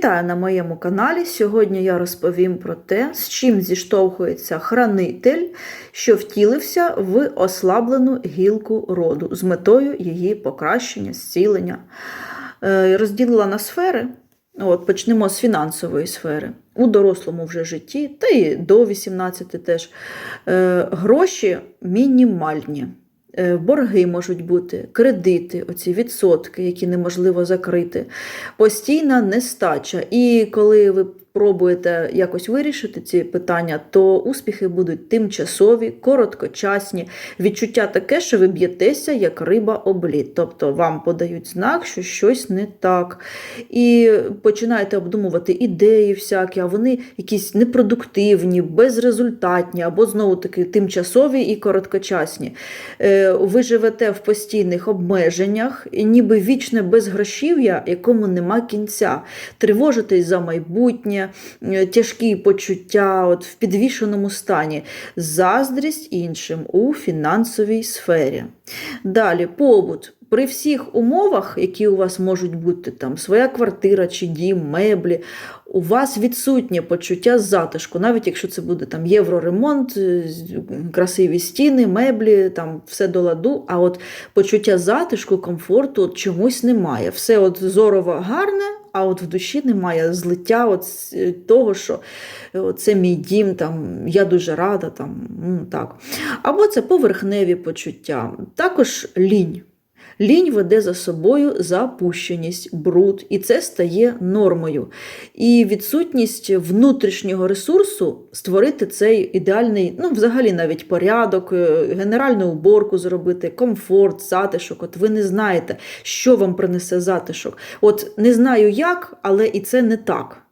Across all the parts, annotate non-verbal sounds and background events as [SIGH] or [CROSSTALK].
Вітаю на моєму каналі. Сьогодні я розповім про те, з чим зіштовхується хранитель, що втілився в ослаблену гілку роду з метою її покращення, зцілення. Е, Розділила на сфери. От, почнемо з фінансової сфери. У дорослому вже житті, та й до 18 теж. Е, Гроші мінімальні. Е, Борги можуть бути, кредити, оці відсотки, які неможливо закрити, постійна нестача. І коли ви пробуєте якось вирішити ці питання, то успіхи будуть тимчасові, короткочасні. Відчуття таке, що ви б'єтеся, як риба об лід. Тобто вам подають знак, що щось не так. І починаєте обдумувати ідеї всякі, а вони якісь непродуктивні, безрезультатні, або знову-таки тимчасові і короткочасні. Е, Ви живете в постійних обмеженнях, ніби вічне безгрошів'я, якому нема кінця. Тривожитесь за майбутнє, е, тяжкі почуття от в підвішеному стані, заздрість іншим у фінансовій сфері. Далі побут. При всіх умовах, які у вас можуть бути, там своя квартира чи дім, меблі, у вас відсутнє почуття затишку, навіть якщо це буде там євроремонт, е, красиві стіни, меблі, там все до ладу, а от почуття затишку, комфорту от чомусь немає. Все от зорово гарне, а от в душі немає злиття от е, того, що е, це мій дім, там, я дуже рада. Там, ну, так. Або це поверхневі почуття. Також лінь. Лінь веде за собою запущеність, бруд, і це стає нормою. І відсутність внутрішнього ресурсу створити цей ідеальний, ну, взагалі навіть порядок, е, генеральну уборку зробити, комфорт, затишок. От ви не знаєте, що вам принесе затишок. От не знаю як, але і це не так.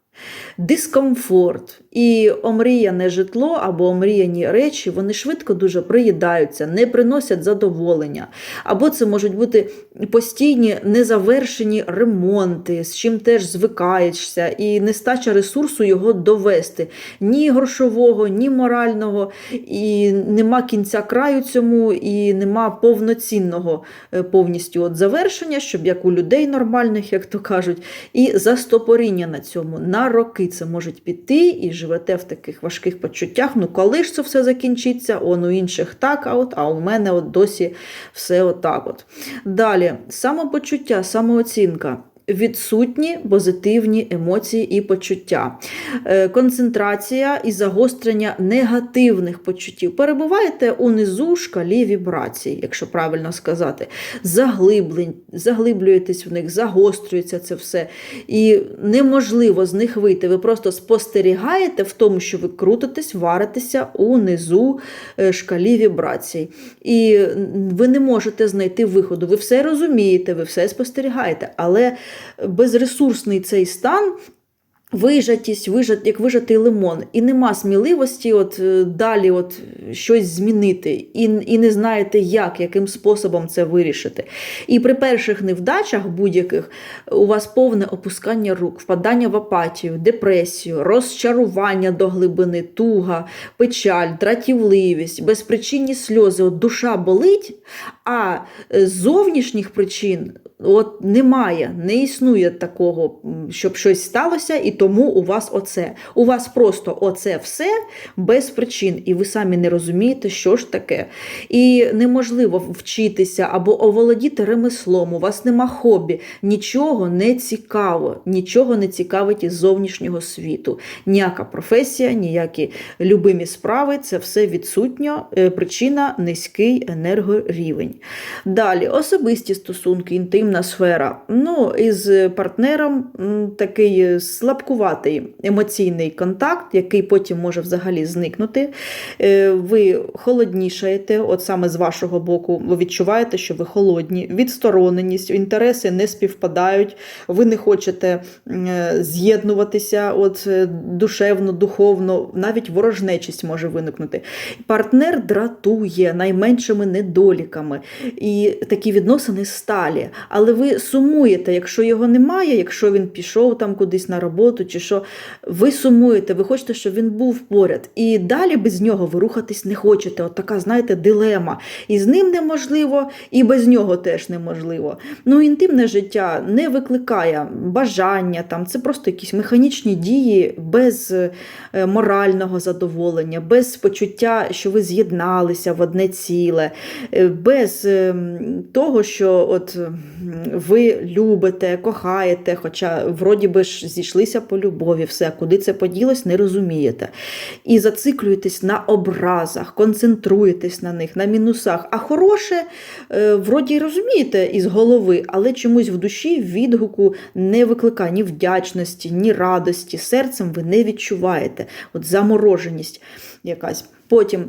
Дискомфорт і омріяне житло або омріяні речі, вони швидко дуже приїдаються, не приносять задоволення. Або це можуть бути постійні незавершені ремонти, з чим теж звикаєшся, і нестача ресурсу його довести. Ні грошового, ні морального, і нема кінця краю цьому, і нема повноцінного е, повністю от завершення, щоб як у людей нормальних, як то кажуть, і застопоріння на цьому. На роки це можуть піти і живете в таких важких почуттях. Ну, коли ж це все закінчиться? Он у інших так, а от, а у мене от досі все отак. От. Далі, самопочуття, самооцінка. Відсутні позитивні емоції і почуття, Е, концентрація і загострення негативних почуттів. Перебуваєте унизу шкалі вібрацій, якщо правильно сказати, заглиблень, заглиблюєтесь в них, загострюється це все. І неможливо з них вийти. Ви просто спостерігаєте в тому, що ви крутитесь, варитеся унизу е, шкалі вібрацій. І ви не можете знайти виходу. Ви все розумієте, ви все спостерігаєте, але безресурсний цей стан. Вижатість, вижат, як вижатий лимон, і нема сміливості от е, далі от щось змінити, і, і не знаєте, як, яким способом це вирішити. І при перших невдачах будь-яких у вас повне опускання рук, впадання в апатію, депресію, розчарування до глибини, туга, печаль, дратівливість, безпричинні сльози. От душа болить, а е, з зовнішніх причин от немає, не існує такого, щоб щось сталося, і тому у вас оце. У вас просто оце все без причин, і ви самі не розумієте, що ж таке. І неможливо вчитися або оволодіти ремеслом, у вас нема хобі, нічого не цікаво, нічого не цікавить із зовнішнього світу. Ніяка професія, ніякі любимі справи це все відсутньо. Е, Причина низький енергорівень. Далі, особисті стосунки, інтимна сфера. Ну, із партнером такий слабкуватий емоційний контакт, який потім може взагалі зникнути. Е, Ви холоднішаєте, от саме з вашого боку, ви відчуваєте, що ви холодні, відстороненість, інтереси не співпадають, ви не хочете е, з'єднуватися от е, душевно, духовно, навіть ворожнечість може виникнути. Партнер дратує найменшими недоліками, і такі відносини сталі. Але ви сумуєте, якщо його немає, якщо він пішов там кудись на роботу, чи що, ви сумуєте, ви хочете, щоб він був поряд. І далі без нього ви рухатись не хочете. От така, знаєте, дилема. І з ним неможливо, і без нього теж неможливо. Ну, інтимне життя не викликає бажання, там, це просто якісь механічні дії без е, морального задоволення, без почуття, що ви з'єдналися в одне ціле, е, без е, того, що от ви любите, кохаєте, хоча вроді би ж зійшлися по любові, все, куди це поділось, не розумієте. І зациклюєтесь на образах, концентруєтесь на них, на мінусах. А хороше, е, вроді розумієте із голови, але чомусь в душі відгуку не викликає ні вдячності, ні радості. Серцем ви не відчуваєте. От замороженість якась. Потім.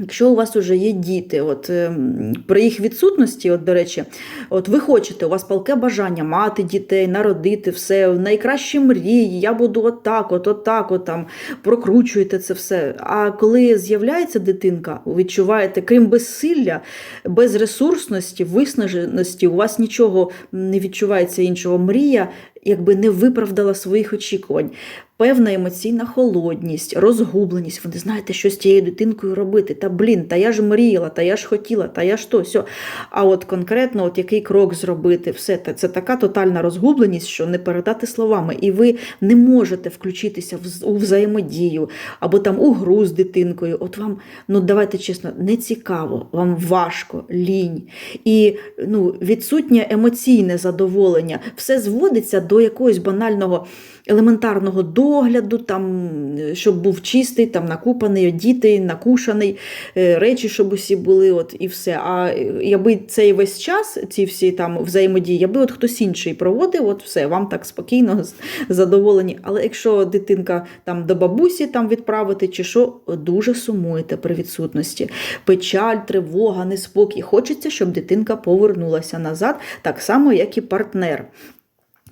Якщо у вас вже є діти, от ем, при їх відсутності, от до речі, от ви хочете, у вас палке бажання мати дітей, народити все, найкращі мрії, я буду отак, от, отак, от там прокручуєте це все. А коли з'являється дитинка, відчуваєте, крім безсилля, безресурсності, виснаженості, у вас нічого не відчувається іншого. Мрія якби не виправдала своїх очікувань. Певна емоційна холодність, розгубленість. Ви не знаєте, що з тією дитинкою робити. Та блін, та я ж мріяла, та я ж хотіла, та я ж то, сьо. А от конкретно, от який крок зробити, все це, це така тотальна розгубленість, що не передати словами. І ви не можете включитися у взаємодію або там у гру з дитинкою. От вам, ну давайте чесно, не цікаво, вам важко, лінь. І ну, відсутнє емоційне задоволення. Все зводиться до якогось банального елементарного догляду, там, е, щоб був чистий, там, накупаний, одітий, накушаний, е, речі, щоб усі були, от, і все. А е, якби цей весь час, ці всі там взаємодії, якби от хтось інший проводив, от все, вам так спокійно, задоволені. Але якщо дитинка там до бабусі там відправити, чи що, дуже сумуєте при відсутності. Печаль, тривога, неспокій. Хочеться, щоб дитинка повернулася назад, так само, як і партнер.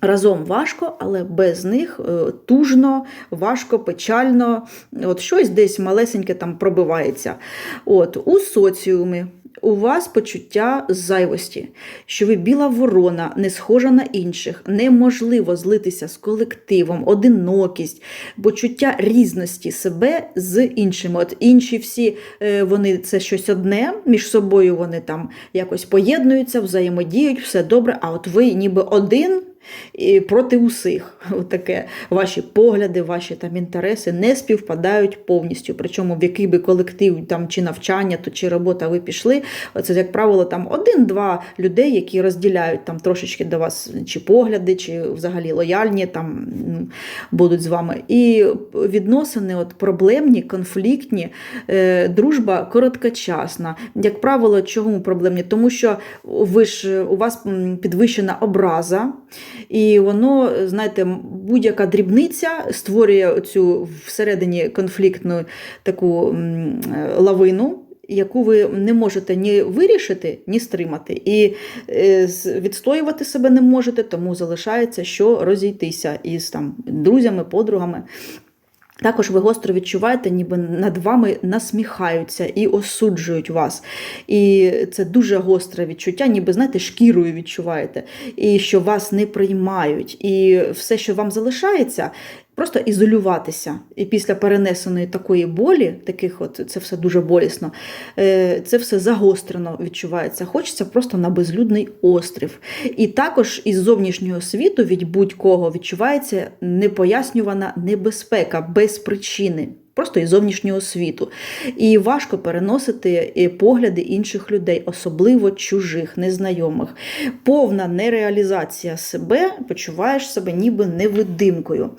Разом важко, але без них е, тужно, важко, печально, от щось десь малесеньке там пробивається. От, у соціумі у вас почуття зайвості, що ви біла ворона, не схожа на інших, неможливо злитися з колективом, одинокість, почуття різності себе з іншими. От інші всі е, вони це щось одне, між собою вони там якось поєднуються, взаємодіють, все добре. А от ви ніби один і проти усіх. [LAUGHS] Таке ваші погляди, ваші там інтереси не співпадають повністю. Причому в який би колектив там чи навчання, то чи робота ви пішли. Це, як правило, там один-два людей, які розділяють там трошечки до вас чи погляди, чи взагалі лояльні там будуть з вами. І відносини от проблемні, конфліктні, е, дружба короткочасна. Як правило, чому проблемні? Тому що ви ж у вас підвищена образа. І воно, знаєте, будь-яка дрібниця створює цю всередині конфліктну таку е, лавину. Яку ви не можете ні вирішити, ні стримати, і е, відстоювати себе не можете, тому залишається, що розійтися із там друзями, подругами. Також ви гостро відчуваєте, ніби над вами насміхаються і осуджують вас. І це дуже гостре відчуття, ніби, знаєте, шкірою відчуваєте, і що вас не приймають. І все, що вам залишається, просто ізолюватися. І після перенесеної такої болі, таких от це все дуже болісно, е, це все загострено відчувається. Хочеться просто на безлюдний острів. І також із зовнішнього світу від будь-кого відчувається непояснювана небезпека без причини. Просто із зовнішнього світу. І важко переносити е, погляди інших людей, особливо чужих, незнайомих. Повна нереалізація себе, почуваєш себе ніби невидимкою.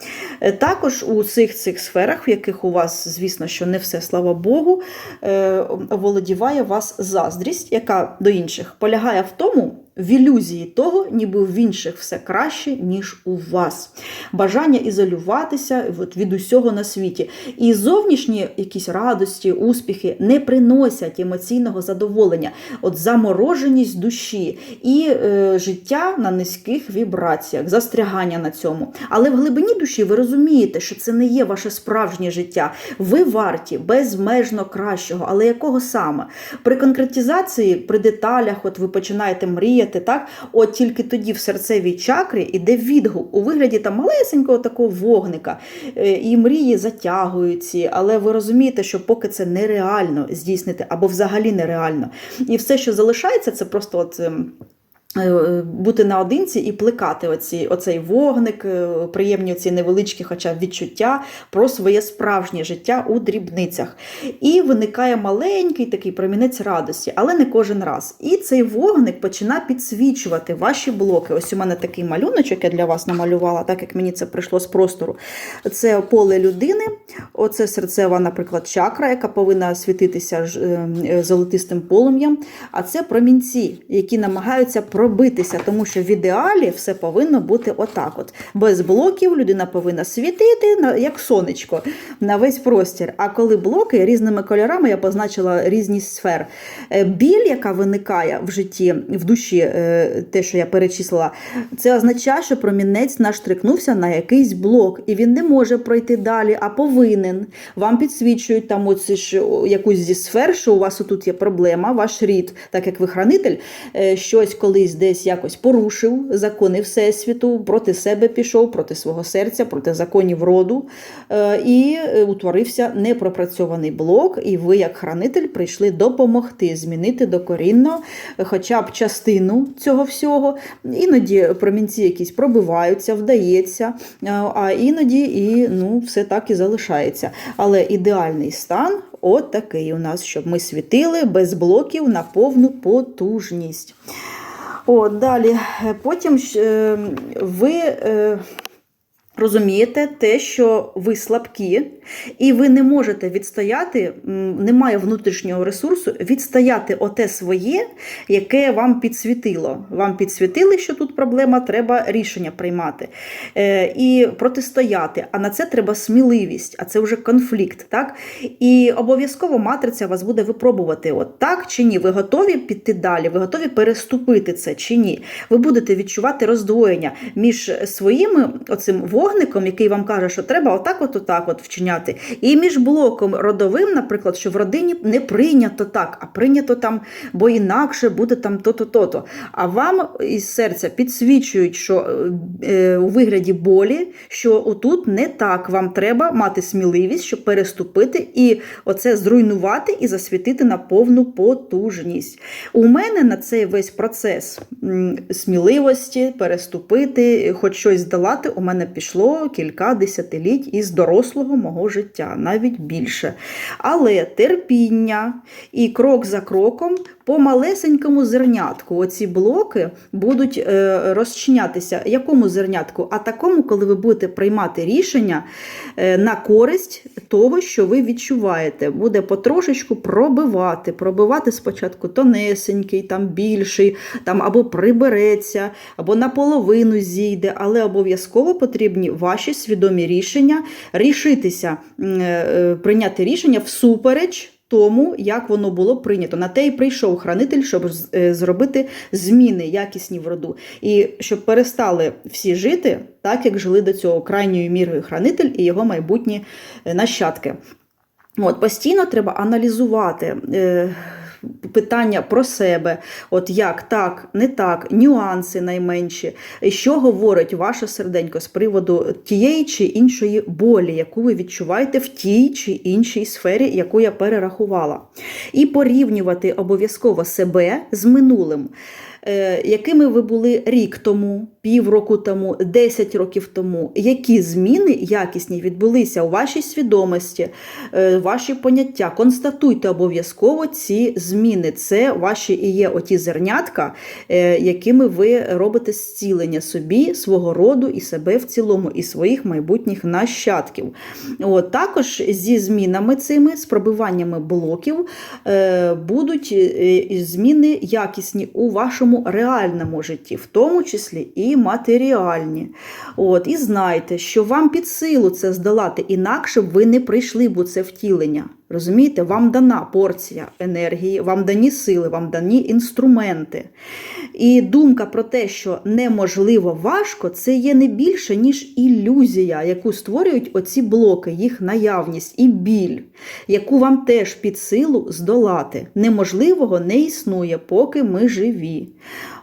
Е, Також у цих цих сферах, в яких у вас, звісно, що не все, слава Богу, е, оволодіває вас заздрість, яка до інших полягає в тому, в ілюзії того, ніби в інших все краще, ніж у вас. Бажання ізолюватися от, від усього на світі. І зовнішні якісь радості, успіхи не приносять емоційного задоволення, от замороженість душі і е, життя на низьких вібраціях, застрягання на цьому. Але в глибині душі ви розумієте, що це не є ваше справжнє життя. Ви варті безмежно кращого, але якого саме? При конкретизації, при деталях, от ви починаєте мріяти дихаєте, так, от тільки тоді в серцевій чакрі іде відгук у вигляді там малесенького такого вогника. Е, І мрії затягуються, але ви розумієте, що поки це нереально здійснити або взагалі нереально. І все, що залишається, це просто от. Ем, е, Бути наодинці і плекати оці, оцей вогник, е, приємні ці невеличкі, хоча відчуття про своє справжнє життя у дрібницях. І виникає маленький такий промінець радості, але не кожен раз. І цей вогник починає підсвічувати ваші блоки. Ось у мене такий малюночок, я для вас намалювала, так як мені це прийшло з простору. Це поле людини, оце серцева, наприклад, чакра, яка повинна світитися е, е, золотистим полум'ям. А це промінці, які намагаються пробитися, тому що в ідеалі все повинно бути отак. От. Без блоків людина повинна світити як сонечко на весь простір. А коли блоки різними кольорами я позначила різні сфер. Е, Біль, яка виникає в житті, в душі, те, що я перечислила, це означає, що промінець наштрикнувся на якийсь блок, і він не може пройти далі, а повинен. Вам підсвічують там оці ж якусь зі сфер, що у вас отут є проблема, ваш рід, так як ви хранитель, е, щось колись десь якось порушив закони Всесвіту, проти себе пішов, проти свого серця, проти законів роду. е, І е, утворився непропрацьований блок, і ви, як хранитель, прийшли допомогти змінити докорінно хоча б частину цього всього. Іноді промінці якісь пробиваються, вдається, а іноді і ну, все так і залишається. Але ідеальний стан от такий у нас, щоб ми світили без блоків на повну потужність. От, далі, е, потім е, ви. Розумієте те, що ви слабкі, і ви не можете відстояти, немає внутрішнього ресурсу, відстояти оте своє, яке вам підсвітило. Вам підсвітили, що тут проблема, треба рішення приймати е, і протистояти. А на це треба сміливість, а це вже конфлікт. Так? І обов'язково матриця вас буде випробувати: от так чи ні. Ви готові піти далі, ви готові переступити це чи ні. Ви будете відчувати роздвоєння між своїм оцим вогником, який вам каже, що треба отак, от отак от вчиняти, і між блоком родовим, наприклад, що в родині не прийнято так, а прийнято там, бо інакше буде там то-то, то-то. А вам із серця підсвічують, що е, у вигляді болі, що отут не так. Вам треба мати сміливість, щоб переступити і оце зруйнувати і засвітити на повну потужність. У мене на цей весь процес сміливості переступити, хоч щось здолати, у мене пішло кілька десятиліть із дорослого мого життя, навіть більше. Але терпіння і крок за кроком по малесенькому зернятку оці блоки будуть е, розчинятися. Якому зернятку? А такому, коли ви будете приймати рішення е, на користь того, що ви відчуваєте. Буде потрошечку пробивати, пробивати спочатку тонесенький, там більший, там або прибереться, або наполовину зійде, але обов'язково потрібні ваші свідомі рішення, рішитися, е, прийняти рішення всупереч. Тому, як воно було прийнято. На те й прийшов хранитель, щоб е, зробити зміни якісні в роду. І щоб перестали всі жити так, як жили до цього крайньою мірою хранитель і його майбутні е, нащадки. От, постійно треба аналізувати. Питання про себе, от як так, не так, нюанси найменші, що говорить ваше серденько з приводу тієї чи іншої болі, яку ви відчуваєте в тій чи іншій сфері, яку я перерахувала. І порівнювати обов'язково себе з минулим. Е, якими ви були рік тому, півроку тому, 10 років тому, які зміни якісні відбулися у вашій свідомості, е, ваші поняття. Констатуйте обов'язково ці зміни. Це ваші і є оті зернятка, е, якими ви робите зцілення собі, свого роду і себе в цілому, і своїх майбутніх нащадків. От, також зі змінами цими, з пробиваннями блоків, будуть зміни якісні у вашому реальному житті, в тому числі і матеріальні. От, і знайте, що вам під силу це здолати, інакше б ви не прийшли б у це втілення. Розумієте, вам дана порція енергії, вам дані сили, вам дані інструменти. І думка про те, що неможливо важко, це є не більше, ніж ілюзія, яку створюють оці блоки, їх наявність і біль, яку вам теж під силу здолати. Неможливого не існує, поки ми живі.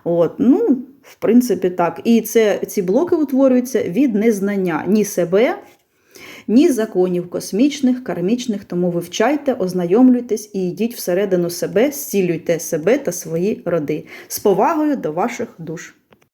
От, ну, в принципі, так. І це, ці блоки утворюються від незнання ні себе, ні законів космічних, кармічних. Тому вивчайте, ознайомлюйтесь і йдіть всередину себе, зцілюйте себе та свої роди. З повагою до ваших душ.